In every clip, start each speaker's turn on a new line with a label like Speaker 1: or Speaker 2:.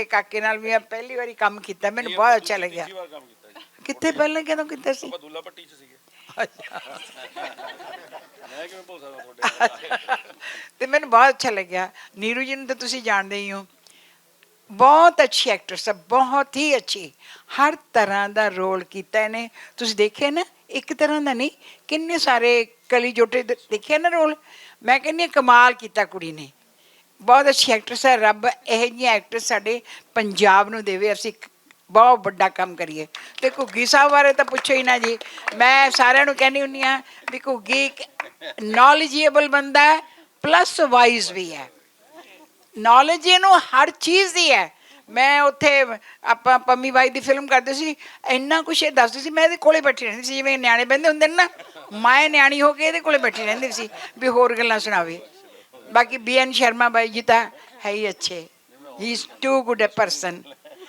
Speaker 1: ਕੇ ਕਾਕੇ ਨਾਲ ਵੀ ਮੈਂ ਪਹਿਲੀ ਵਾਰੀ ਕੰਮ ਕੀਤਾ ਮੈਨੂੰ ਬਹੁਤ ਅੱਛਾ ਲੱਗਿਆ।
Speaker 2: ਤੀਜੀ ਵਾਰ ਕੰਮ ਕੀਤਾ ਜੀ।
Speaker 1: ਕਿੱਥੇ ਪਹਿਲਾਂ ਕਦੋਂ ਕੀਤਾ ਸੀ?
Speaker 2: ਆਪਾਂ ਦੁੱਲਾ ਪੱਟੀ ਚ ਸੀਗੇ। ਮੈਂ ਕਿਵੇਂ ਭੁੱਲ ਸਕਦਾ ਤੁਹਾਡੇ ਨਾਲ?
Speaker 1: ਤੇ ਮੈਨੂੰ ਬਹੁਤ ਅੱਛਾ ਲੱਗਿਆ। ਨੀਰੂ ਜੀ ਨੂੰ ਤਾਂ ਤੁਸੀਂ ਜਾਣਦੇ ਹੀ ਹੋ। ਬਹੁਤ ਅੱਛੀ ਐਕਟਰਸ ਹੈ ਬਹੁਤ ਹੀ ਅੱਛੀ। ਹਰ ਤਰ੍ਹਾਂ ਦਾ ਰੋਲ ਕੀਤਾ ਇਹਨੇ। ਤੁਸੀਂ ਦੇਖਿਆ ਨਾ ਇੱਕ ਤਰ੍ਹਾਂ ਦਾ ਨਹੀਂ ਕਿੰਨੇ ਸਾਰੇ ਕਲੀ ਜੋਟੇ ਦੇਖਿਆ ਨਾ ਰੋਲ ਮੈਂ ਕਹਿੰਦੀ ਹਾਂ ਕਮਾਲ ਕੀਤਾ ਕੁੜੀ ਨੇ। ਬਹੁਤ ਅੱਛੀ ਐਕਟਰਸ ਹੈ। ਰੱਬ ਇਹ ਜਿਹੀਆਂ ਐਕਟਰਸ ਸਾਡੇ ਪੰਜਾਬ ਨੂੰ ਦੇਵੇ। ਅਸੀਂ ਬਹੁਤ ਵੱਡਾ ਕੰਮ ਕਰੀਏ। ਤੇ ਘੁੱਗੀ ਸਾਹਿਬ ਬਾਰੇ ਤਾਂ ਪੁੱਛੋ ਹੀ ਨਾ ਜੀ। ਮੈਂ ਸਾਰਿਆਂ ਨੂੰ ਕਹਿੰਦੀ ਹੁੰਦੀ ਆ ਵੀ ਘੁੱਗੀ ਇੱਕ ਨੌਲੇਜੇਬਲ ਬੰਦਾ ਹੈ ਪਲੱਸ ਵਾਈਜ਼ ਵੀ ਹੈ। ਨੌਲੇਜ ਇਹਨੂੰ ਹਰ ਚੀਜ਼ ਦੀ ਹੈ। ਮੈਂ ਉੱਥੇ ਆਪਾਂ ਪੰਮੀ ਬਾਈ ਦੀ ਫਿਲਮ ਕਰਦੇ ਸੀ। ਇੰਨਾ ਕੁਛ ਇਹ ਦੱਸਦੀ ਸੀ। ਮੈਂ ਇਹਦੇ ਕੋਲੇ ਬੈਠੀ ਰਹਿੰਦੀ ਸੀ। ਜਿਵੇਂ ਨਿਆਣੇ ਬਹਿੰਦੇ ਹੁੰਦੇ ਨੇ ਨਾ, ਮੈਂ ਨਿਆਣੀ ਹੋ ਕੇ ਇਹਦੇ ਕੋਲੇ ਬੈਠੀ ਰਹਿੰਦੀ ਸੀ ਵੀ ਹੋਰ ਗੱਲਾਂ ਸੁਣਾਵੇ। ਬਾਕੀ ਬੀ ਬੀਐਨ ਸ਼ਰਮਾ ਬਾਈ ਜੀ ਤਾਂ ਹੈ ਹੀ ਅੱਛੇ। He is too good a person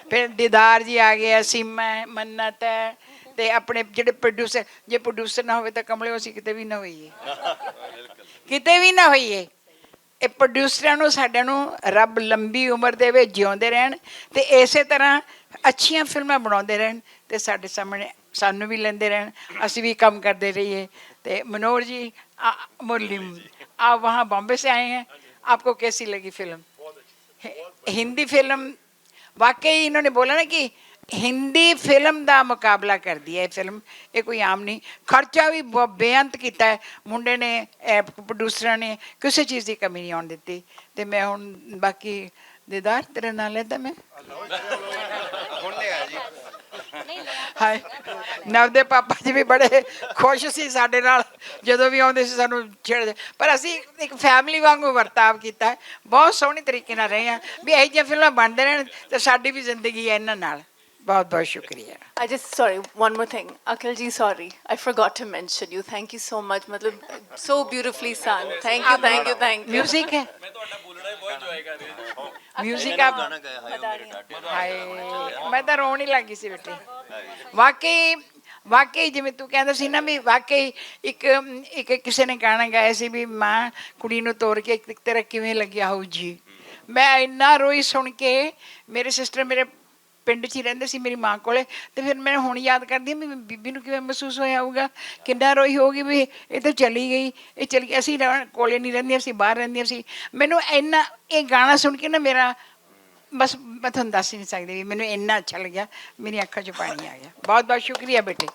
Speaker 1: ਫਿਰ ਦੀਦਾਰ ਜੀ ਆ ਗਏ ਸੀਮਾ ਮੰਨਤ ਹੈ ਤੇ ਆਪਣੇ ਜਿਹੜੇ ਪ੍ਰੋਡਿਊਸਰ ਜੇ ਪ੍ਰੋਡਿਊਸਰ ਨਾ ਹੋਵੇ ਤਾਂ ਕਮਲੇ ਅਸੀਂ ਕਿਤੇ ਵੀ ਨਾ ਹੋਈਏ। ਕਿਤੇ ਵੀ ਨਾ ਹੋਈਏ। ਇਹ ਪ੍ਰੋਡਿਊਸਰਾਂ ਨੂੰ, ਸਾਡਿਆਂ ਨੂੰ ਰੱਬ ਲੰਬੀ ਉਮਰ ਦੇਵੇ, ਜਿਉਂਦੇ ਰਹਿਣ, ਤੇ ਇਸੇ ਤਰ੍ਹਾਂ ਅੱਛੀਆਂ ਫਿਲਮਾਂ ਬਣਾਉਂਦੇ ਰਹਿਣ, ਤੇ ਸਾਡੇ ਸਾਹਮਣੇ ਸਾਨੂੰ ਵੀ ਲੈਂਦੇ ਰਹਿਣ। ਅਸੀਂ ਵੀ ਕੰਮ ਕਰਦੇ ਰਹੀਏ। ਤੇ ਮਨੋਰ ਜੀ ਮੁਰਲੀ। आप वहाँ बॉम्बे से आए हैं आपको कैसी लगी फिल्म हि- हिंदी फिल्म वाकई इन्होंने बोला ना कि ਹਿੰਦੀ ਫਿਲਮ ਦਾ ਮੁਕਾਬਲਾ ਕਰਦੀ ਹੈ ਇਹ ਫਿਲਮ ਇਹ ਕੋਈ ਆਮ ਨਹੀਂ ਖਰਚਾ ਵੀ ਬਹੁਤ ਬੇਅੰਤ ਕੀਤਾ ਹੈ ਮੁੰਡੇ ਨੇ ਪ੍ਰੋਡਿਊਸਰਾਂ ਨੇ ਕਿਸੇ ਚੀਜ਼ ਦੀ ਕਮੀ ਨਹੀਂ ਆਉਣ ਦਿੱਤੀ ਤੇ ਮੈਂ ਹੁਣ ਬਾਕੀ ਦੀਦਾਰ ਤੇਰੇ ਨਾਲ ਲੈਦਾ ਮੈਂ
Speaker 3: ਹੁਣ ਲਿਆ ਜੀ
Speaker 1: ਹਾਏ ਨਵ ਦੇ ਪਾਪਾ ਜੀ ਵੀ ਬੜੇ ਖੁਸ਼ ਸੀ ਸਾਡੇ ਨਾਲ ਜਦੋਂ ਵੀ ਆਉਂਦੇ ਸੀ ਸਾਨੂੰ ਛੇੜਦੇ ਪਰ ਅਸੀਂ ਇੱਕ ਫੈਮਿਲੀ ਵਾਂਗੂ ਵਰਤਾਵ ਕੀਤਾ ਹੈ। ਬਹੁਤ ਸੋਹਣੀ ਤਰੀਕੇ ਨਾਲ ਰਹੇ ਹਾਂ ਵੀ ਇਹੋ ਜਿਹੀਆਂ ਫਿਲਮਾਂ ਬਣਦੇ ਰਹਿਣ ਤੇ ਸਾਡੀ ਵੀ ਜ਼ਿੰਦਗੀ ਹੈ ਇਹਨਾਂ ਨਾਲ ਬਹੁਤ ਬਹੁਤ ਸ਼ੁਕਰੀਆ
Speaker 4: I just sorry one more thing. Akhil ji, sorry, I forgot to mention you. Thank you so much. matlab, so beautifully sung. Thank you, thank you, thank you.
Speaker 1: Music ਹੈ
Speaker 2: ਮੈਂ ਤੁਹਾਡਾ ਬੋਲਣਾ ਹੀ ਬਹੁਤ ਇੰਜੋਏ ਕਰ ਰਿਹਾ
Speaker 1: ਮਿਊਜ਼ਿਕ ਆ
Speaker 3: ਗਾਣਾ ਗਾਇਆ ਹਾਏ ਓ ਮੇਰੇ ਡਾਡੇ
Speaker 1: ਹਾਏ ਮੈਂ ਤਾਂ ਰੋਣ ਹੀ ਲੱਗੀ ਸੀ ਬੇਟੇ ਵਾਕਈ ਵਾਕਈ ਜਿਵੇਂ ਤੂੰ ਕਹਿੰਦਾ ਸੀ ਨਾ ਵੀ ਵਾਕਈ ਇੱਕ ਇੱਕ ਕਿਸੇ ਨੇ ਗਾਣਾ ਗਾਇਆ ਸੀ ਵੀ ਮਾਂ ਕੁੜੀ ਨੂੰ ਤੋੜ ਕੇ ਇੱਕ ਤੇਰਾ ਕਿਵੇਂ ਲੱਗਿਆ ਹੋਊ ਜੀ। ਮੈਂ ਇੰਨਾ ਰੋਈ ਸੁਣ ਕੇ ਮੇਰੇ ਸਿਸਟਰ ਮੇਰੇ ਪਿੰਡ 'ਚ ਹੀ ਰਹਿੰਦੇ ਸੀ ਮੇਰੀ ਮਾਂ ਕੋਲੇ ਤੇ ਫਿਰ ਮੈਂ ਹੁਣ ਯਾਦ ਕਰਦੀ ਹਾਂ ਵੀ ਬੀਬੀ ਨੂੰ ਕਿਵੇਂ ਮਹਿਸੂਸ ਹੋਇਆ ਹੋਊਗਾ, ਕਿੰਨਾ ਰੋਈ ਹੋਊਗੀ ਵੀ ਇਹ ਤਾਂ ਚਲੀ ਗਈ, ਇਹ ਚਲੀ ਅਸੀਂ ਰਹਿਣ- ਕੋਲੇ ਨਹੀਂ ਰਹਿੰਦੀਆਂ ਸੀ, ਬਾਹਰ ਰਹਿੰਦੀਆਂ ਸੀ। ਮੈਨੂੰ ਇੰਨਾ ਇਹ ਗਾਣਾ ਸੁਣ ਕੇ ਨਾ ਮੇਰਾ ਬਸ ਮੈਂ ਤੁਹਾਨੂੰ ਦੱਸ ਹੀ ਨਹੀਂ ਸਕਦੀ ਵੀ ਮੈਨੂੰ ਇੰਨਾ ਅੱਛਾ ਲੱਗਿਆ ਮੇਰੀ ਅੱਖਾਂ 'ਚ ਪਾਣੀ ਆ ਗਿਆ। ਬਹੁਤ ਬਹੁਤ ਸ਼ੁਕਰੀਆ ਬੇਟੇ।